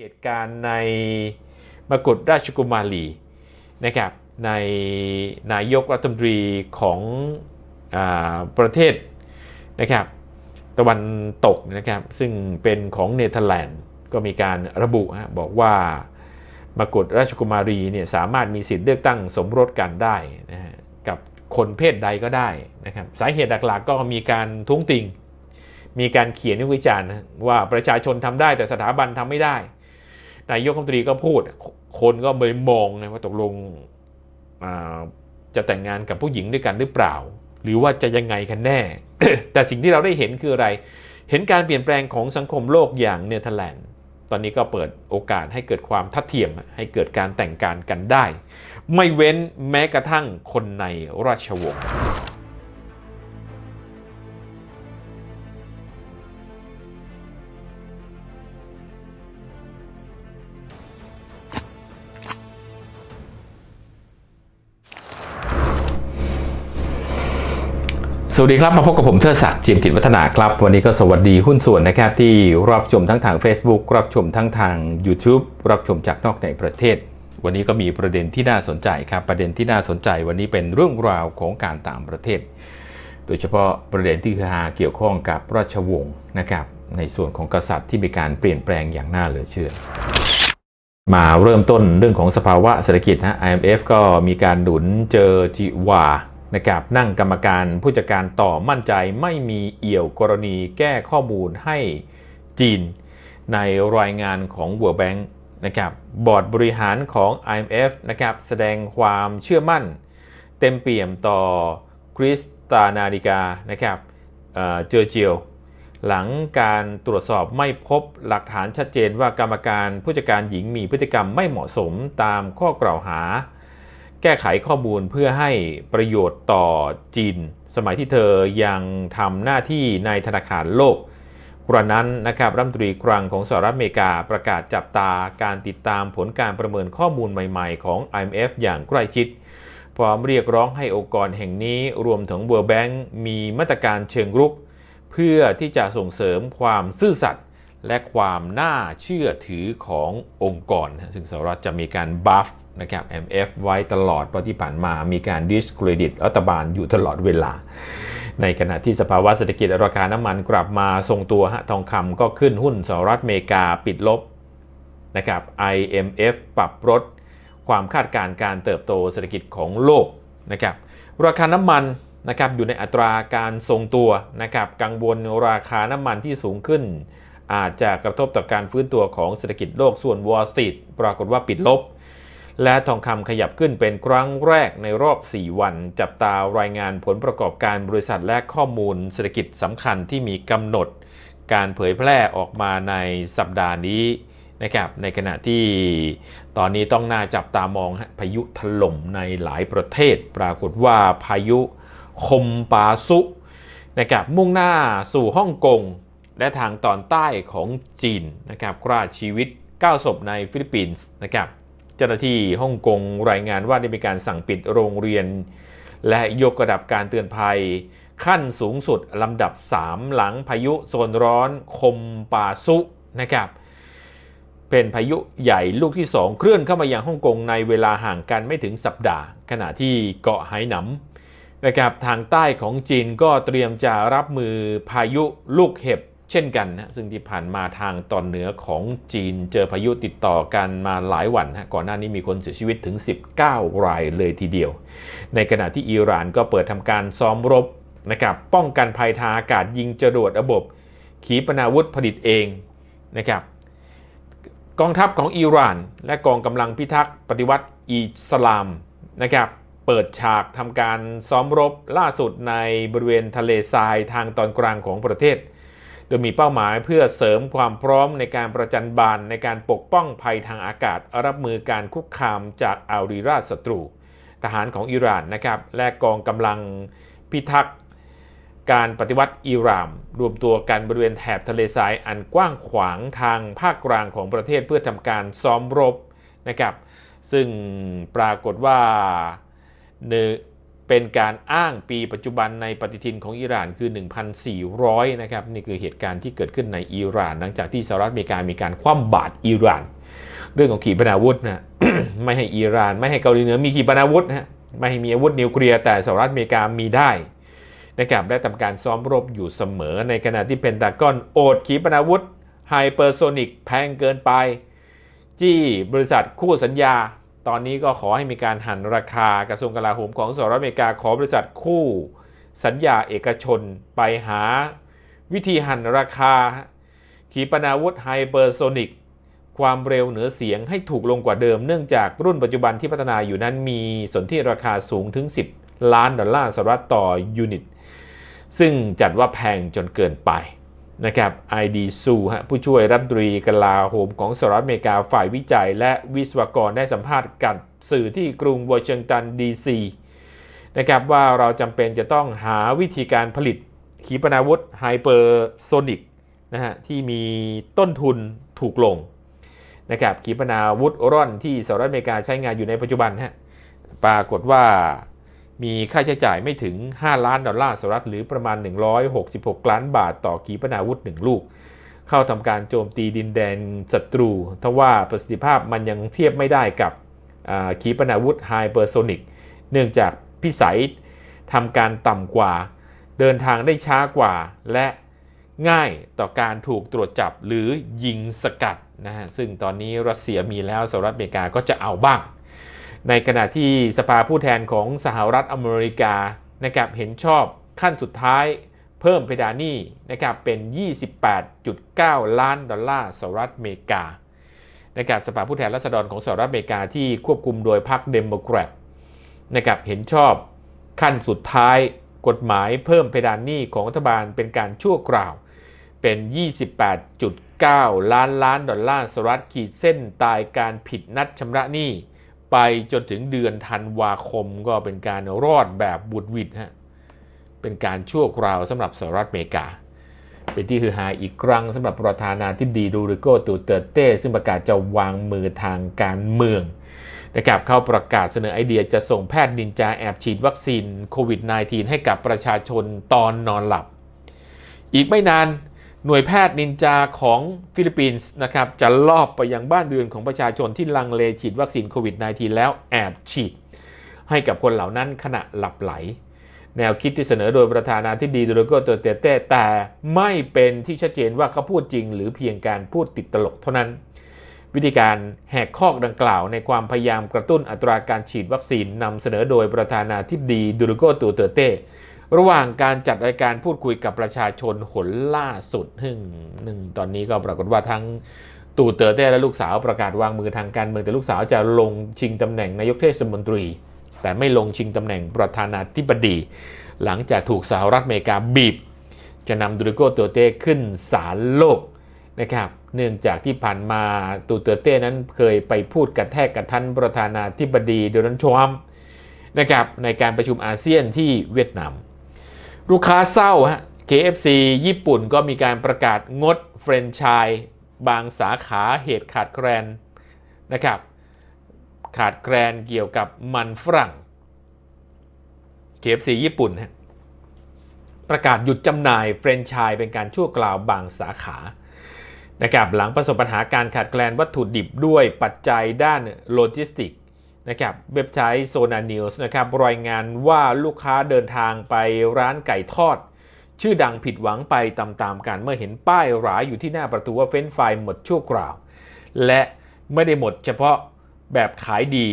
เหตุการณ์ในมกุฎราชกุมารีนะครับในนายกรัฐมนตรีของอประเทศนะครับตะวันตกนะครับซึ่งเป็นของเนเธอร์แลนด์ก็มีการระบุฮะบอกว่ามกุฎราชกุมารีเนี่ยสามารถมีสิทธิ์เลือกตั้งสมรสกันได้นะฮะกับคนเพศใดก็ได้นะครับสาเหตุหลักๆก็มีการทุ้งติงมีการเขียนวิจารณ์ว่าประชาชนทำได้แต่สถาบันทำไม่ได้ นายกรัฐมนตรีก็พูด คนก็ไปมองนะว่าตกลงจะแต่งงานกับผู้หญิงด้วยกันหรือเปล่า หรือว่าจะยังไงกันแน่ แต่สิ่งที่เราได้เห็นคืออะไร เห็นการเปลี่ยนแปลงของสังคมโลกอย่างเนเธอร์แลนด์ตอนนี้ก็เปิดโอกาสให้เกิดความทัดเทียมให้เกิดการแต่งการกันได้ ไม่เว้นแม้กระทั่งคนในราชวงศ์ วัสดีครับ มาพบกับผมเทิดศักดิ์จีมกิจวัฒนาครับ วันนี้ก็สวัสดีหุ้นส่วนนะครับ ที่รับชมทั้งทาง Facebook รับชมทั้งทาง YouTube รับชมจากนอกในประเทศ วันนี้ก็มีประเด็นที่น่าสนใจครับ ประเด็นที่น่าสนใจวันนี้เป็นเรื่องราวของการต่างประเทศ โดยเฉพาะประเด็นที่คือฮาเกี่ยวข้องกับราชวงศ์นะครับในส่วนของกษัตริย์ที่มีการเปลี่ยนแปลงอย่างน่าเหลือเชื่อ มาเริ่มต้นเรื่องของสภาวะเศรษฐกิจนะ IMF ก็มีการหนุนเจอจิวา นะครับนั่งกรรมการผู้จัดการต่อมั่นใจไม่มีเอี่ยวกรณีแก้ข้อมูลให้จีน ในรายงานของ World Bank นะครับบอร์ดบริหารของ IMF นะครับแสดงความเชื่อมั่น เต็มเปี่ยมต่อคริสตานาดิกานะครับเจอเจียวหลังการตรวจสอบไม่พบหลักฐานชัดเจนว่ากรรมการผู้จัดการหญิงมีพฤติกรรมไม่เหมาะสมตามข้อกล่าวหา แก้ไขข้อมูลเพื่อให้ประโยชน์ต่อจีน สมัยที่เธอยังทำหน้าที่ในธนาคารโลกกระนั้นนะครับรัฐมนตรีคลังของสหรัฐอเมริกาประกาศจับตาการติดตามผลการประเมินข้อมูลใหม่ๆ ของ IMF อย่างใกล้ชิด พร้อมเรียกร้องให้องค์กรแห่งนี้รวมถึง World Bank มีมาตรการเชิงรุก เพื่อที่จะส่งเสริมความซื่อสัตย์และความน่าเชื่อถือขององค์กร ซึ่งสหรัฐจะมีการบัฟ นะครับ MF ไว้ตลอดเพราะที่ผ่านมามีการ discredit รัฐบาลอยู่ตลอดเวลา ในขณะที่สภาวะเศรษฐกิจราคาน้ำมันกลับมาทรงตัวฮะทองคำก็ขึ้นหุ้นสหรัฐอเมริกาปิดลบนะครับ IMF ปรับลดความคาดการณ์การเติบโตเศรษฐกิจของโลกนะครับราคาน้ำมันนะครับอยู่ในอัตราการทรงตัวนะครับกังวลราคาน้ำมันที่สูงขึ้น อาจจะกระทบต่อการฟื้นตัวของเศรษฐกิจโลกส่วน Wall Street ปรากฏว่าปิดลบ และทองคำขยับขึ้นเป็นครั้งแรกในรอบ 4 วัน จับตารายงานผลประกอบการบริษัทและข้อมูลเศรษฐกิจสำคัญที่มีกำหนด การเผยแพร่ออกมาในสัปดาห์นี้นะครับในขณะที่ตอนนี้ต้องน่าจับตามองพายุถล่มในหลายประเทศ ปรากฏว่าพายุคมปาซุนะครับมุ่งหน้าสู่ฮ่องกงและทางตอนใต้ของจีนนะครับฆ่าชีวิต 9 ศพในฟิลิปปินส์นะครับ เจ้าหน้าที่ฮ่องกงรายงานว่าได้มีการสั่งปิดโรงเรียน และยกระดับการเตือนภัย ขั้นสูงสุดลำดับ 3 หลังพายุโซนร้อนคมปาซุนะครับ เป็นพายุใหญ่ลูกที่ 2 เคลื่อนเข้ามายังฮ่องกงในเวลาห่างกันไม่ถึงสัปดาห์ ขณะที่เกาะไหหนำนะครับทางใต้ของจีนก็เตรียมจะรับมือพายุลูกเห็บ ช่นกันนะซึ่งที่ผ่านมาทางตอนเหนือของจีนเจอพายุติดต่อกันมาหลายวันฮะก่อนหน้านี้มีคนเสียชีวิตถึง 19 รายเลยทีเดียว ในขณะที่อิหร่านก็เปิดทำการซ้อมรบนะครับป้องกันภัยทางอากาศยิงจรวดระบบ ขีปนาวุธผลิตเองนะครับกองทัพของอิหร่าน และกองกำลังพิทักษ์ปฏิวัติอิสลามนะครับเปิดฉากทำการซ้อมรบล่าสุดในบริเวณทะเลทรายทางตอนกลางของประเทศ โดยมีเป้าหมายเพื่อเสริมความพร้อมในการประจันบานในการปกป้องภัยทางอากาศ รับมือการคุกคามจากอารีราชศัตรู ทหารของอิหร่านนะครับและกองกำลังพิทักษ์การปฏิวัติอิหร่านรวมตัวกันบริเวณแถบทะเลทรายอันกว้างขวางทางภาคกลางของประเทศเพื่อทำการซ้อมรบนะครับ ซึ่งปรากฏว่า เป็นการอ้างปีปัจจุบันในปฏิทินของอิหร่านคือ 1,400 นะครับนี่คือเหตุการณ์ที่เกิดขึ้นในอิหร่าน หลังจากที่สหรัฐอเมริกามีการคว่ำบาตรอิหร่าน เรื่องของขีปนาวุธนะไม่ให้อิหร่าน ไม่ให้เกาหลีเหนือมีขีปนาวุธนะไม่ให้มีอาวุธนิวเคลียร์แต่สหรัฐอเมริกามีได้นะครับและทำการซ้อมรบอยู่เสมอในขณะที่เพนตากอนโอดขีปนาวุธไฮเปอร์โซนิกแพงเกินไป จี้บริษัทคู่สัญญา ตอนนี้ก็ขอให้มีการหันราคากระทรวงกลาโหมของสหรัฐอเมริกาขอบริษัทคู่สัญญาเอกชนไปหาวิธีหันราคา ขีปนาวุธไฮเปอร์โซนิกความเร็วเหนือเสียงให้ถูกลงกว่าเดิมเนื่องจากรุ่นปัจจุบันที่พัฒนาอยู่นั้นมีสนที่ราคาสูงถึง 10 ล้านดอลลาร์สหรัฐต่อยูนิต ซึ่งจัดว่าแพงจนเกินไป นะครับ ID ซูฮะผู้ช่วยรัฐมนตรีกลาโหมของสหรัฐอเมริกาฝ่ายวิจัย และวิศวกรได้สัมภาษณ์กับสื่อที่กรุงวอชิงตันดีซีนะครับว่าเราจำเป็นจะต้องหาวิธีการผลิตขีปนาวุธไฮเปอร์โซนิกนะฮะที่มีต้นทุนถูกลงนะครับขีปนาวุธร่อนที่สหรัฐอเมริกาใช้งานอยู่ในปัจจุบันฮะปรากฏว่า มีค่าใช้จ่ายไม่ถึง 5 ล้านดอลลาร์สหรัฐหรือประมาณ 166 ล้านบาทต่อขีปนาวุธ 1 ลูก เข้าทำการโจมตีดินแดนศัตรูทว่าประสิทธิภาพมันยังเทียบไม่ได้กับขีปนาวุธไฮเปอร์โซนิกเนื่องจากพิสัยทำการต่ำกว่า เดินทางได้ช้ากว่า และง่ายต่อการถูกตรวจจับหรือยิงสกัดนะฮะซึ่งตอนนี้รัสเซียมีแล้วสหรัฐอเมริกาก็จะเอาบ้าง ในขณะที่สภาผู้แทนของสหรัฐอเมริกานะครับเห็นชอบขั้นสุดท้ายเพิ่มเพดานหนี้นะครับเป็น 28.9 ล้านดอลลาร์สหรัฐอเมริกานะครับสภาผู้แทนราษฎรของสหรัฐอเมริกาที่ควบคุมโดยพรรคเดโมแครตนะครับเห็นชอบขั้นสุดท้ายกฎหมายเพิ่มเพดานหนี้ของรัฐบาลเป็นการชั่วคราวเป็น 28.9 ล้านล้านดอลลาร์สหรัฐขีดเส้นตายการผิดนัดชำระหนี้ ไปจนถึงเดือนธันวาคมก็เป็นการรอดแบบบุดวิดฮะเป็นการชั่วคราวสำหรับสหรัฐอเมริกา เป็นที่ฮือฮาอีกครั้งสำหรับประธานาธิบดีดูริโกตูเตเต้ ซึ่งประกาศจะวางมือทางการเมืองนะครับเข้าประกาศเสนอไอเดียจะส่งแพทย์นินจาแอบฉีดวัคซีนโควิด -19 ให้กับประชาชนตอนนอนหลับ อีกไม่นาน หน่วยแพทย์นินจาของฟิลิปปินส์นะครับจะลอบไปยังบ้านเรือนของประชาชนที่ลังเลฉีดวัคซีนโควิด -19 แล้วแอบฉีด ให้กับคนเหล่านั้นขณะหลับไหล แนวคิดที่เสนอโดยประธานาธิบดีดูโดโกเตเตเต้แต่ไม่เป็นที่ชัดเจนว่าเขาพูดจริง หรือเพียงการพูดติดตลกเท่านั้น วิธีการแหกข้อดังกล่าวในความพยายามกระตุ้นอัตราการฉีดวัคซีนนำเสนอโดยประธานาธิบดีดูริโกตูเตเต้ ระหว่างการจัดรายการพูดคุยกับประชาชนหนล่าสุดหึ่งหนึ่งตอนนี้ก็ปรากฏว่าทั้งตู่เตอเต้และลูกสาวประกาศวางมือทางการเมืองแต่ลูกสาวจะลงชิงตำแหน่งนายกเทศมนตรี แต่ไม่ลงชิงตำแหน่งประธานาธิบดี หลังจากถูกสหรัฐอเมริกาบีบ จะนำดูริโกตูเต้ขึ้นศาลโลกนะครับเนื่องจากที่ผ่านมาตูเตอเต้นั้นเคยไปพูดกระแทกกระทันประธานาธิบดีโดนัลด์ทรัมป์นะครับในการประชุมอาเซียนที่เวียดนาม ลูกค้าเศร้าฮะ KFC ญี่ปุ่นก็มีการประกาศงดเฟรนไชส์บางสาขาเหตุขาดแคลนนะครับ ขาดแคลนเกี่ยวกับมันฝรั่ง KFC ญี่ปุ่นฮะประกาศหยุดจำหน่ายเฟรนไชส์เป็นการชั่วคราวบางสาขานะครับหลังประสบปัญหาการขาดแคลนวัตถุดิบด้วยปัจจัยด้านโลจิสติก นะครับเว็บไซต์โซนานิวส์นะครับรายงานว่าลูกค้าเดินทางไปร้านไก่ทอด ชื่อดังผิดหวังไปตามๆกันเมื่อเห็นป้ายหราอยู่ที่หน้าประตูว่าเฟ้นไฟหมดชั่วคราว และไม่ได้หมดเฉพาะแบบขายดี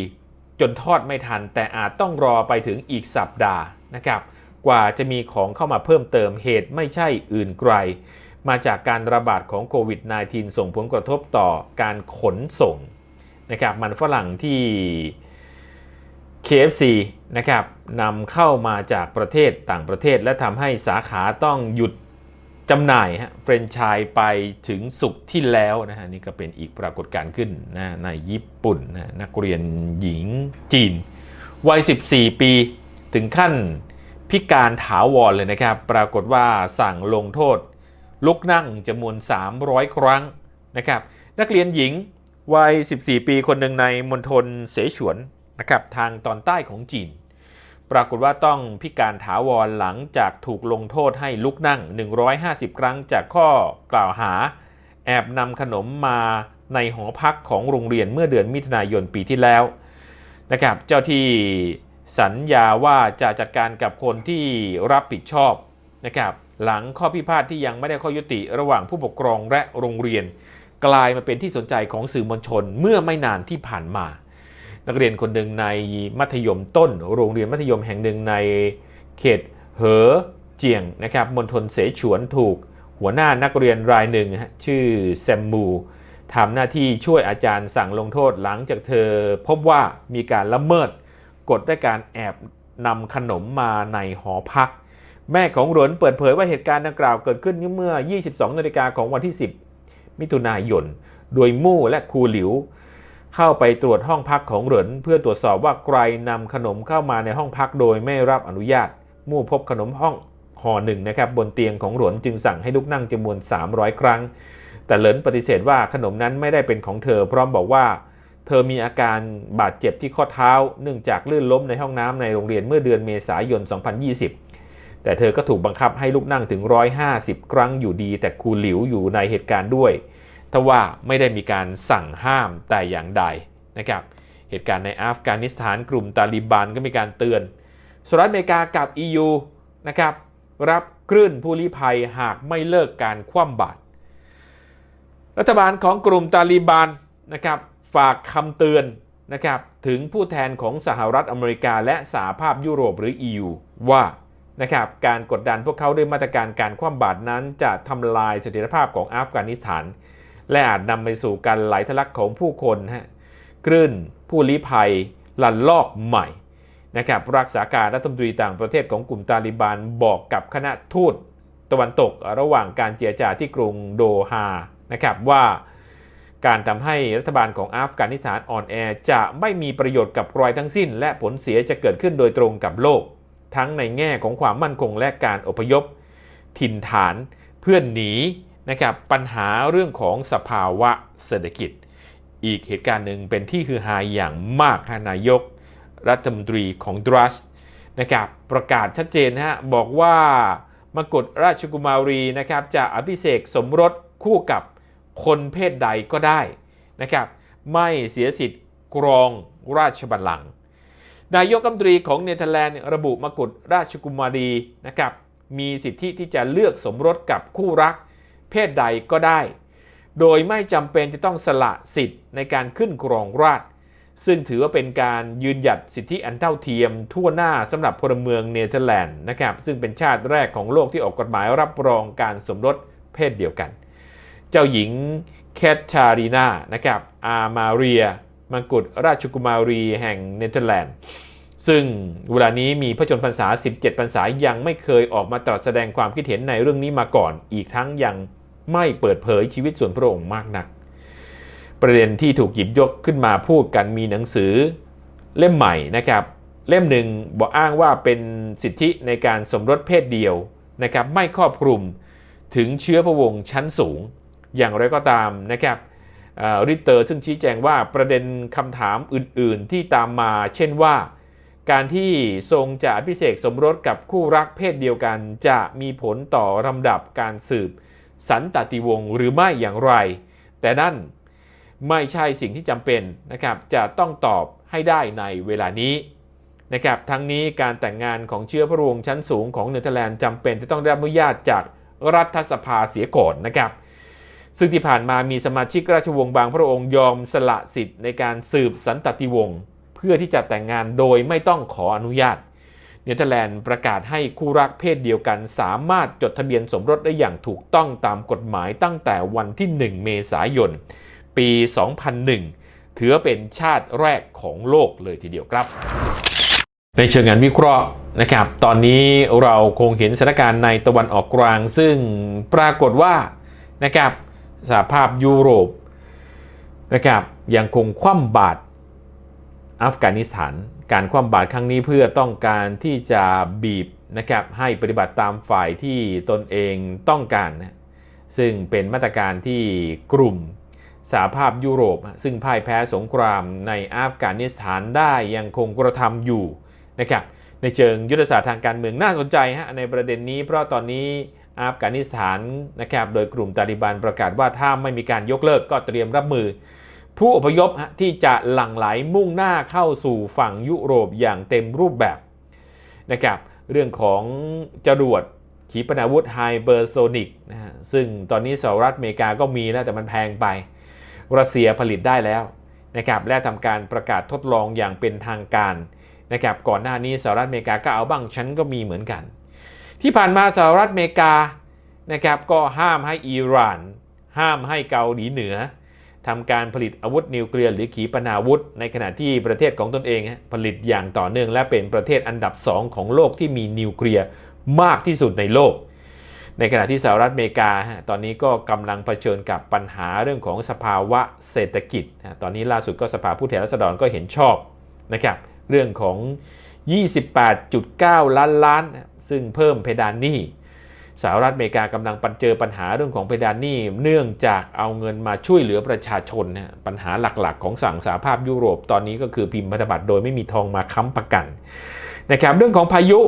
จนทอดไม่ทัน แต่อาจต้องรอไปถึงอีกสัปดาห์นะครับกว่าจะมีของเข้ามาเพิ่มเติมเหตุไม่ใช่อื่นไกล มาจากการระบาดของโควิด -19 ส่งผลกระทบต่อการขนส่ง นะครับมันฝรั่งที่ KFC นะครับนำเข้ามาจากประเทศต่างประเทศ และทำให้สาขาต้องหยุดจำหน่ายฮะเฟรนไชส์ไปถึงสุกที่แล้วนะฮะนี่ก็เป็นอีกปรากฏการณ์ขึ้นนะในญี่ปุ่นนะนักเรียนหญิงจีน วัย 14 ปีถึงขั้นพิการถาวรเลยนะครับ ปรากฏว่าสั่งลงโทษ ลุกนั่งจำนวน 300 ครั้งนะครับ นักเรียนหญิง วัย 14 ปีคนหนึ่งในมณฑลเสฉวนนะครับทางตอนใต้ของจีน ปรากฏว่าต้องพิการถาวรหลังจากถูกลงโทษให้ลุกนั่ง 150 ครั้งจากข้อกล่าวหา แอบนำขนมมาในหอพักของโรงเรียนเมื่อเดือนมิถุนายนปีที่แล้วนะครับเจ้าที่สัญญาว่าจะจัดการกับคนที่รับผิดชอบนะครับหลังข้อพิพาทที่ยังไม่ได้ข้อยุติระหว่างผู้ปกครองและโรงเรียน กลายมาเป็นที่สนใจของสื่อมวลชนเมื่อไม่นานที่ผ่านมา นักเรียนคนหนึ่งในมัธยมต้น โรงเรียนมัธยมแห่งหนึ่งในเขตเหอเจียงนะครับมณฑลเสฉวนถูก หัวหน้านักเรียนรายหนึ่งชื่อแซมมูทำหน้าที่ช่วยอาจารย์สั่งลงโทษหลังจากเธอพบว่ามีการละเมิดกฎด้วยการแอบนำขนมมาในหอพัก แม่ของหลวนเปิดเผยว่าเหตุการณ์ดังกล่าวเกิดขึ้นเมื่อ 22 นาฬิกาของวันที่ 10 มิถุนายน โดยมู่และครูหลิว เข้าไปตรวจห้องพักของเหรินเพื่อตรวจสอบว่าใครนำขนมเข้ามาในห้องพักโดยไม่รับอนุญาต มู่พบขนมห้องห่อหนึ่งนะครับบนเตียงของหลวนจึงสั่งให้ลุกนั่งจำนวน 300 ครั้ง แต่เหลินปฏิเสธว่าขนมนั้นไม่ได้เป็นของเธอ พร้อมบอกว่า เธอมีอาการบาดเจ็บที่ข้อเท้า เนื่องจากลื่นล้มในห้องน้ำในโรงเรียนเมื่อเดือนเมษายน 2020 แต่เธอก็ถูกบังคับให้ลุกนั่งถึง 150 ครั้งอยู่ดี แต่ครูหลิวอยู่ในเหตุการณ์ด้วย ทว่าไม่ได้มีการสั่งห้ามแต่อย่างใดนะครับเหตุการณ์ในอัฟกานิสถานกลุ่มตาลิบันก็มีการเตือนสหรัฐอเมริกากับ EU นะครับรับคลื่นผู้ลี้ภัยหากไม่เลิกการคว่ำบาตรรัฐบาลของกลุ่มตาลิบันนะครับฝากคำเตือนนะครับถึงผู้แทนของสหรัฐอเมริกาและสหภาพยุโรปหรือ EU ว่านะครับการกดดันพวกเขาด้วยมาตรการการคว่ำบาตรนั้นจะทำลายเสถียรภาพของอัฟกานิสถาน และอาจนำไปสู่การไหลทะลักของผู้คนฮะคลื่นผู้ลี้ภัยลันลอกใหม่นะครับรักษาการรัฐมนตรีต่างประเทศของกลุ่มตาลิบันบอกกับคณะทูตตะวันตกระหว่างการเจรจาที่กรุงโดฮานะครับว่าการทำให้รัฐบาลของอัฟกานิสถานอ่อนแอจะไม่มีประโยชน์กับรอยทั้งสิ้น และผลเสียจะเกิดขึ้นโดยตรงกับโลก ทั้งในแง่ของความมั่นคงและการอพยพ ถิ่นฐานเพื่อนหนี นะครับปัญหาเรื่องของสภาวะเศรษฐกิจ อีกเหตุการณ์หนึ่งเป็นที่คือฮาอย่างมากฮะนายก รัฐมนตรีของดรัสนะครับประกาศชัดเจนนะฮะบอกว่ามกฎราชกุมารีนะครับจะอภิเษกสมรสคู่กับคนเพศใดก็ได้นะครับไม่เสียสิทธิ์กรองราชบัลลังก์นายกรัฐมนตรีของเนเธอร์แลนด์ระบุมกุฎราชกุมารีนะครับมีสิทธิที่จะเลือกสมรสกับคู่รัก เพศใดก็ได้ โดยไม่จำเป็นจะต้องสละสิทธิ์ในการขึ้นครองราชซึ่งถือว่าเป็นการยืนหยัดสิทธิอันเท่าเทียม ทั่วหน้าสำหรับพลเมืองเนเธอร์แลนด์นะครับซึ่งเป็นชาติแรกของโลกที่ออกกฎหมายรับรองการสมรสเพศเดียวกัน เจ้าหญิงแคทชารีนานะครับอามาเรียมังกุฎราชกุมารีแห่งเนเธอร์แลนด์ซึ่งเวลานี้มีพระชนพรรษา 17 พรรษายังไม่เคยออกมาตรัสแสดงความคิดเห็นในเรื่องนี้มาก่อน อีกทั้งยัง ไม่เปิดเผยชีวิตส่วนพระองค์มากนัก ประเด็นที่ถูกหยิบยกขึ้นมาพูดกันมีหนังสือเล่มใหม่นะครับ เล่มหนึ่งบอกอ้างว่าเป็นสิทธิในการสมรสเพศเดียวนะครับ ไม่ครอบคลุมถึงเชื้อพระวงศ์ชั้นสูง อย่างไรก็ตามนะครับริเตอร์ซึ่งชี้แจงว่าประเด็นคำถามอื่นๆที่ตามมา เช่นว่า การที่ทรงจะพิเศษสมรสกับคู่รักเพศเดียวกัน จะมีผลต่อลำดับการสืบ สันตติวงศ์หรือไม่อย่างไร แต่นั่นไม่ใช่สิ่งที่จำเป็นนะครับจะต้องตอบให้ได้ในเวลานี้นะครับทั้งนี้การแต่งงานของเชื้อพระวงศ์ชั้นสูงของเนเธอร์แลนด์จำเป็นจะต้องได้รับอนุญาตจากรัฐสภาเสียก่อนนะครับซึ่งที่ผ่านมามีสมาชิกราชวงศ์บางพระองค์ยอมสละสิทธิ์ในการสืบสันตติวงศ์เพื่อที่จะแต่งงานโดยไม่ต้องขออนุญาต เนเธอร์แลนด์ประกาศให้คู่รักเพศเดียวกัน สามารถจดทะเบียนสมรสได้อย่างถูกต้องตามกฎหมายตั้งแต่วันที่ 1 เมษายน ปี 2001 ถือเป็นชาติแรกของโลกเลยทีเดียวครับ ในเชิงงานวิเคราะห์นะครับ ตอนนี้เราคงเห็นสถานการณ์ในตะวันออกกลาง ซึ่งปรากฏว่านะครับสหภาพยุโรปนะครับยังคงคว่ำบาตรอัฟกานิสถาน การคว่ำบาตรครั้งนี้เพื่อต้องการที่จะบีบนะครับให้ปฏิบัติตามฝ่ายที่ตนเองต้องการนะซึ่งเป็นมาตรการที่กลุ่มสหภาพยุโรป ซึ่งพ่ายแพ้สงครามในอัฟกานิสถานได้ยังคงกระทำอยู่นะครับในเชิงยุทธศาสตร์ทางการเมืองน่าสนใจฮะในประเด็นนี้ เพราะตอนนี้อัฟกานิสถานนะครับโดยกลุ่มตาลิบันประกาศว่าถ้าไม่มีการยกเลิกก็เตรียมรับมือ ผู้อพยพที่จะหลั่งไหลมุ่งหน้าเข้าสู่ฝั่งยุโรปอย่างเต็มรูปแบบนะครับเรื่องของจรวดขีปนาวุธไฮเปอร์โซนิกนะฮะซึ่งตอนนี้สหรัฐอเมริกาก็มีแล้วแต่มันแพงไป รัสเซียผลิตได้แล้วนะครับและทำการประกาศทดลองอย่างเป็นทางการนะครับก่อนหน้านี้สหรัฐอเมริกาก็เอาบ้างฉันก็มีเหมือนกัน ที่ผ่านมาสหรัฐอเมริกานะครับก็ห้ามให้อิหร่าน ห้ามให้เกาหลีเหนือ ทำการผลิตอาวุธนิวเคลียร์หรือขีปนาวุธ ในขณะที่ประเทศของตนเองผลิตอย่างต่อเนื่อง และเป็นประเทศอันดับ 2 ของโลกที่มีนิวเคลียร์มากที่สุดในโลก ในขณะที่สหรัฐอเมริกา ตอนนี้ก็กำลังเผชิญกับปัญหาเรื่องของสภาวะเศรษฐกิจ ตอนนี้ล่าสุดก็สภาผู้แทนราษฎรก็เห็นชอบนะครับเรื่องของ 28.9 ล้านล้าน ซึ่งเพิ่มเพดานหนี้ สหรัฐอเมริกากำลังปัญเจอปัญหาเรื่องของเพดานหนี้เนื่องจากเอาเงินมาช่วยเหลือประชาชนนะปัญหาหลักๆ ของสั่งสาภาพยุโรปตอนนี้ก็คือพิมพ์พันธบัตรโดยไม่มีทองมาค้ำประกันนะครับเรื่องของพายุ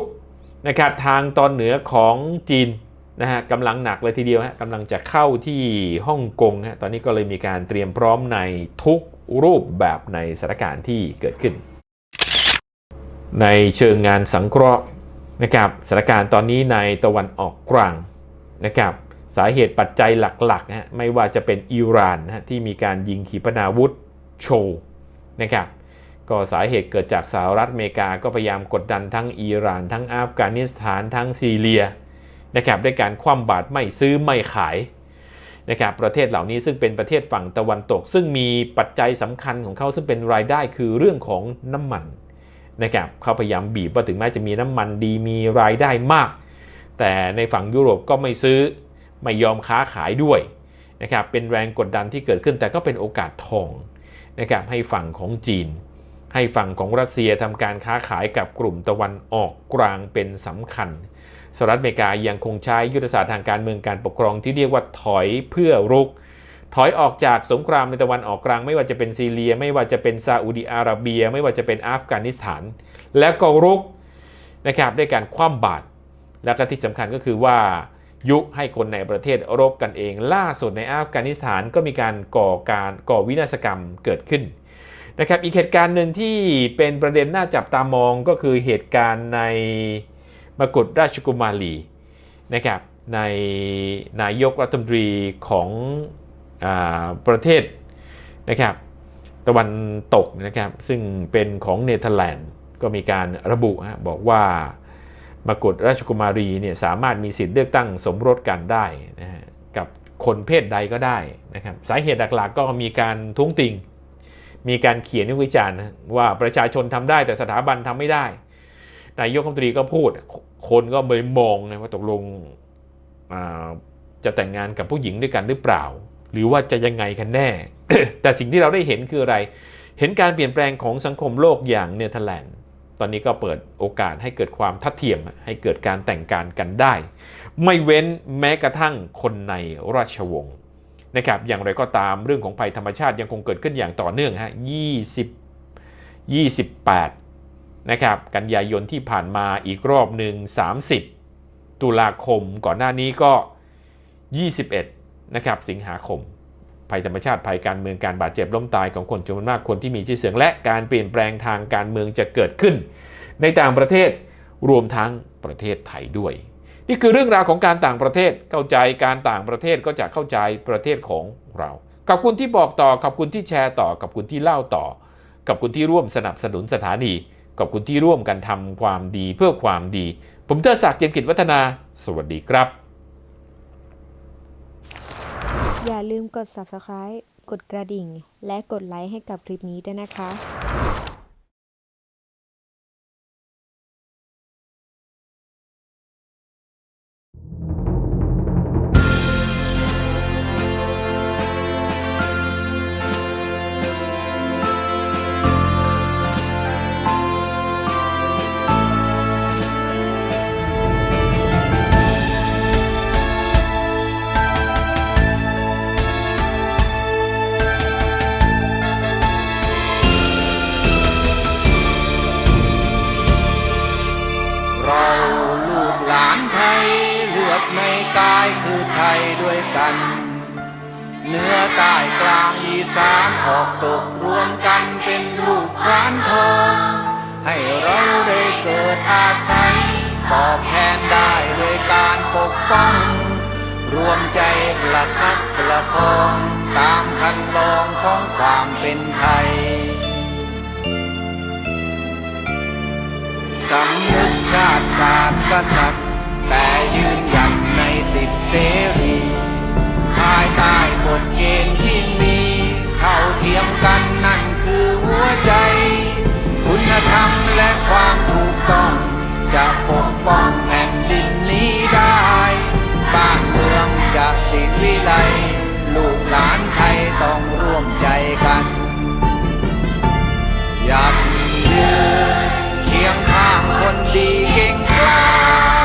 นะครับทางตอนเหนือของจีนนะฮะกำลังหนักเลยทีเดียวฮะกำลังจะเข้าที่ฮ่องกงฮะตอนนี้ก็เลยมีการเตรียมพร้อมในทุกรูปแบบในสถานการณ์ที่เกิดขึ้น ในเชิงงานสังเคราะห์ นะครับสถานการณ์ตอนนี้ในตะวันออกกลางนะครับสาเหตุปัจจัยหลักๆนะฮะไม่ว่าจะเป็นอิหร่านนะฮะที่มีการยิงขีปนาวุธโชว์นะครับก็สาเหตุเกิดจากสหรัฐอเมริกาก็พยายามกดดันทั้งอิหร่าน ทั้งอัฟกานิสถานทั้งซีเรียนะครับด้วยการคว่ำบาตรไม่ซื้อไม่ขายนะครับประเทศเหล่านี้ซึ่งเป็นประเทศฝั่งตะวันตก ซึ่งมีปัจจัยสำคัญของเขาซึ่งเป็นรายได้คือเรื่องของน้ำมัน นะครับเขาพยายามบีบว่าถึงแม้จะมีน้ำมันดีมีรายได้มาก แต่ในฝั่งยุโรปก็ไม่ซื้อไม่ยอมค้าขายด้วยนะครับเป็นแรงกดดันที่เกิดขึ้นแต่ก็เป็นโอกาสทองนะครับให้ฝั่งของจีน ให้ฝั่งของรัสเซียทำการค้าขายกับกลุ่มตะวันออกกลางเป็นสำคัญสหรัฐอเมริกายังคงใช้ยุทธศาสตร์ทางการเมืองการปกครองที่เรียกว่าถอยเพื่อรุก ถอยออกจากสงครามในตะวันออกกลาง ไม่ว่าจะเป็นซีเรีย ไม่ว่าจะเป็นซาอุดิอาระเบีย ไม่ว่าจะเป็นอัฟกานิสถาน แล้วก็รุกนะครับด้วยการคว่ำบาตรแล้วก็ที่สำคัญก็คือว่ายุให้คนในประเทศรบกันเอง ล่าสุดในอัฟกานิสถานก็มีการก่อการก่อวินาศกรรมเกิดขึ้นนะครับอีกเหตุการณ์หนึ่งที่เป็นประเด็นน่าจับตามองก็คือเหตุการณ์ในมกุฎราชกุมารีนะครับในนายกรัฐมนตรีของ ประเทศนะครับตะวันตกนะครับซึ่งเป็นของเนเธอร์แลนด์ก็มีการระบุฮะบอกว่ามกุฎราชกุมารีเนี่ยสามารถมีสิทธิ์เลือกตั้งสมรสกันได้นะฮะกับคนเพศใดก็ได้นะครับสาเหตุหลักๆก็มีการทุ้งติง มีการเขียนวิจารณ์ว่าประชาชนทำได้แต่สถาบันทำไม่ได้นายกรัฐมนตรีก็พูดคนก็ไปมองนะว่าตกลงจะแต่งงานกับผู้หญิงด้วยกันหรือเปล่า หรือว่าจะยังไงกันแน่ แต่สิ่งที่เราได้เห็นคืออะไร เห็นการเปลี่ยนแปลงของสังคมโลกอย่างเนเธอร์แลนด์ตอนนี้ก็เปิดโอกาสให้เกิดความทัดเทียมให้เกิดการแต่งการกันได้ ไม่เว้นแม้กระทั่งคนในราชวงศ์นะครับอย่างไรก็ตามเรื่องของภัยธรรมชาติยังคงเกิดขึ้นอย่างต่อเนื่องฮะ20 28 นะครับ กันยายนที่ผ่านมาอีกรอบหนึ่ง30 ตุลาคมก่อนหน้านี้ก็ 21 นะครับสิงหาคม ภัยธรรมชาติภัยการเมืองการบาดเจ็บล้มตายของคนจำนวนมากคนที่มีชื่อเสียงและการเปลี่ยนแปลงทางการเมืองจะเกิดขึ้น ในต่างประเทศรวมทั้งประเทศไทยด้วย นี่คือเรื่องราวของการต่างประเทศเข้าใจการต่างประเทศก็จะเข้าใจประเทศของเราขอบคุณที่บอกต่อขอบคุณที่แชร์ต่อขอบคุณที่เล่าต่อขอบคุณที่ร่วมสนับสนุนสถานีขอบคุณที่ร่วมกันทำความดีเพื่อความดี ผมเทอศักดิ์เจียมกิจวัฒนา สวัสดีครับ อย่าลืมกด subscribe กดกระดิ่ง และกดไลค์ให้กับคลิปนี้ด้วยนะคะ รวมใจประคับประคอง ตามคันลองของความเป็นไทยสำนึกชาติศาสตร์กษัตริย์แต่ยืนหยัดในสิทธิเสรี ภายใต้กฎเกณฑ์ที่มี เท่าเทียมกันนั่นคือหัวใจ คุณธรรมและความถูกต้อง จะปกป้องแผ่นดินนี้ได้ บ้านเมืองจะสิวิไลลูกหลานไทยต้องร่วมใจกัน อยัดยืนเคียงข้างคนดีเก่งกล้า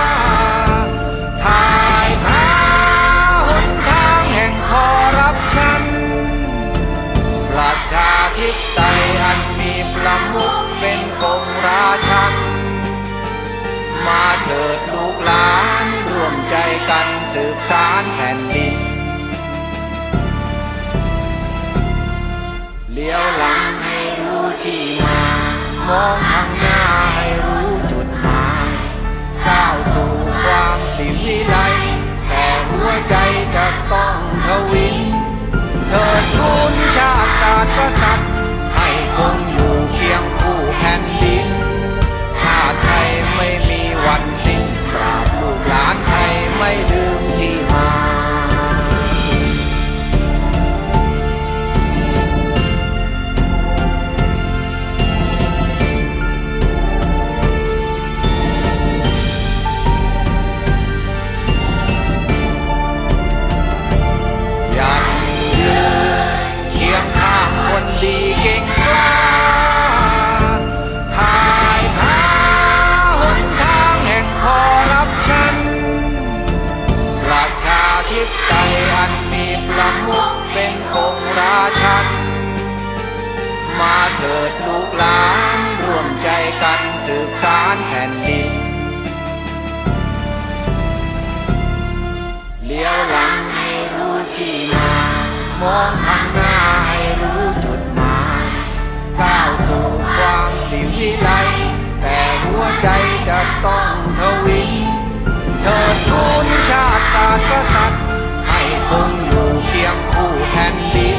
ต้องทวินเถิดทุนชาติศาสตร์ มองข้างหน้าให้รู้จุดหมายก้าวสู่ความสิวิไลแต่หัวใจจะต้องทวินเธอทูนชาติศาสตร์กษัตริย์ให้คงอยู่เคียงคู่แผ่นดิน